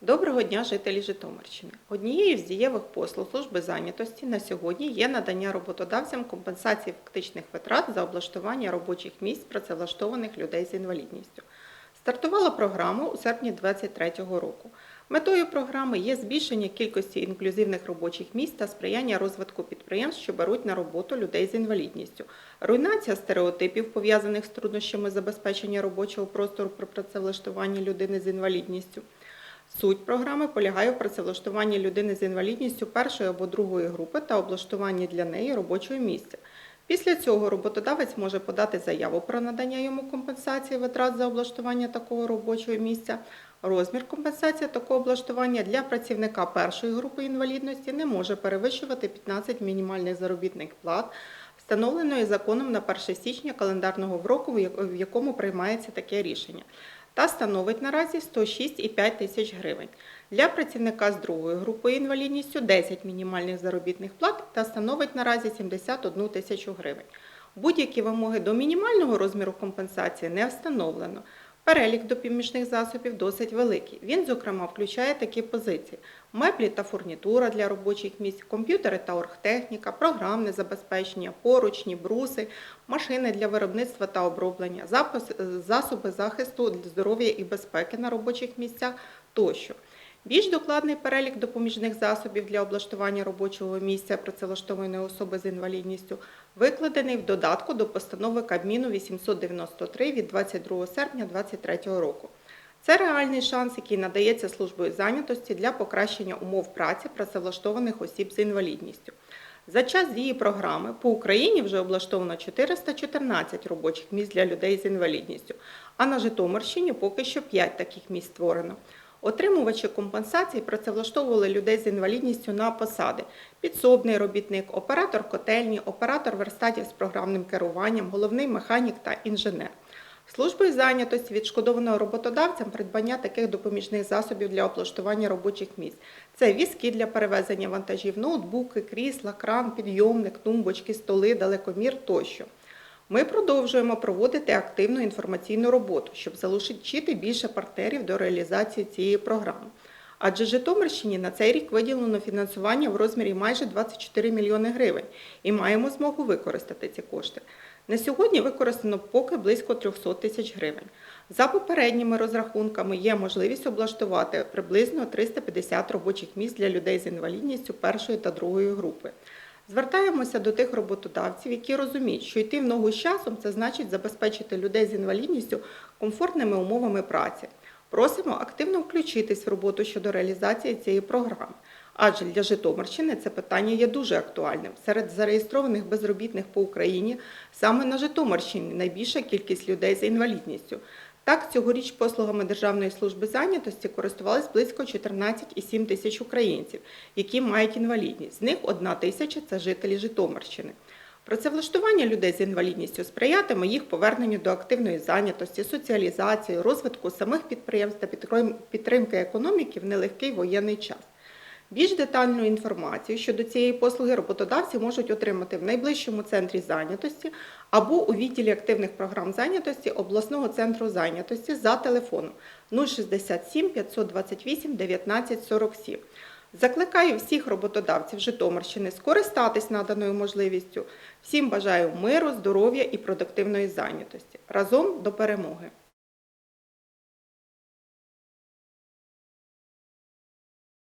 Доброго дня, жителі Житомирщини. Однією з дієвих послуг служби зайнятості на сьогодні є надання роботодавцям компенсації фактичних витрат за облаштування робочих місць працевлаштованих людей з інвалідністю. Стартувала програма у серпні 2023 року. Метою програми є збільшення кількості інклюзивних робочих місць та сприяння розвитку підприємств, що беруть на роботу людей з інвалідністю, руйнація стереотипів, пов'язаних з труднощами забезпечення робочого простору при працевлаштуванні людини з інвалідністю. Суть програми полягає в працевлаштуванні людини з інвалідністю першої або другої групи та облаштуванні для неї робочого місця. Після цього роботодавець може подати заяву про надання йому компенсації витрат за облаштування такого робочого місця. Розмір компенсації такого облаштування для працівника першої групи інвалідності не може перевищувати 15 мінімальних заробітних плат, встановленої законом на 1 січня календарного року, в якому приймається таке рішення та становить наразі 106,5 тисяч гривень. Для працівника з другої групи інвалідністю 10 мінімальних заробітних плат та становить наразі 71 тисячу гривень. Будь-які вимоги до мінімального розміру компенсації не встановлено. Перелік допоміжних засобів досить великий. Він, зокрема, включає такі позиції: меблі та фурнітура для робочих місць, комп'ютери та оргтехніка, програмне забезпечення, поручні, бруси, машини для виробництва та оброблення, засоби захисту здоров'я і безпеки на робочих місцях тощо. Більш докладний перелік допоміжних засобів для облаштування робочого місця працевлаштованої особи з інвалідністю викладений в додатку до постанови Кабміну 893 від 22 серпня 2023 року. Це реальний шанс, який надається службою зайнятості для покращення умов праці працевлаштованих осіб з інвалідністю. За час дії програми по Україні вже облаштовано 414 робочих місць для людей з інвалідністю, а на Житомирщині поки що 5 таких місць створено. Отримувачі компенсацій працевлаштовували людей з інвалідністю на посади: підсобний робітник, оператор котельні, оператор верстатів з програмним керуванням, головний механік та інженер. Службою зайнятості відшкодовано роботодавцям придбання таких допоміжних засобів для облаштування робочих місць. Це візки для перевезення вантажів, ноутбуки, крісла, кран, підйомник, тумбочки, столи, далекомір тощо. Ми продовжуємо проводити активну інформаційну роботу, щоб залучити більше партнерів до реалізації цієї програми. Адже Житомирщині на цей рік виділено фінансування в розмірі майже 24 мільйони гривень і маємо змогу використати ці кошти. На сьогодні використано поки близько 300 тисяч гривень. За попередніми розрахунками є можливість облаштувати приблизно 350 робочих місць для людей з інвалідністю першої та другої групи. Звертаємося до тих роботодавців, які розуміють, що йти в ногу з часом це значить забезпечити людей з інвалідністю комфортними умовами праці. Просимо активно включитись в роботу щодо реалізації цієї програми. Адже для Житомирщини це питання є дуже актуальним. Серед зареєстрованих безробітних по Україні саме на Житомирщині найбільша кількість людей з інвалідністю. Так, цьогоріч послугами Державної служби зайнятості користувались близько 14,7 тисяч українців, які мають інвалідність. З них 1 тисяча це жителі Житомирщини. Працевлаштування людей з інвалідністю сприятиме їх поверненню до активної зайнятості, соціалізації, розвитку самих підприємств та підтримки економіки в нелегкий воєнний час. Більш детальну інформацію щодо цієї послуги роботодавці можуть отримати в найближчому центрі зайнятості або у відділі активних програм зайнятості обласного центру зайнятості за телефоном 067 528 19 47. Закликаю всіх роботодавців Житомирщини скористатись наданою можливістю. Всім бажаю миру, здоров'я і продуктивної зайнятості. Разом до перемоги!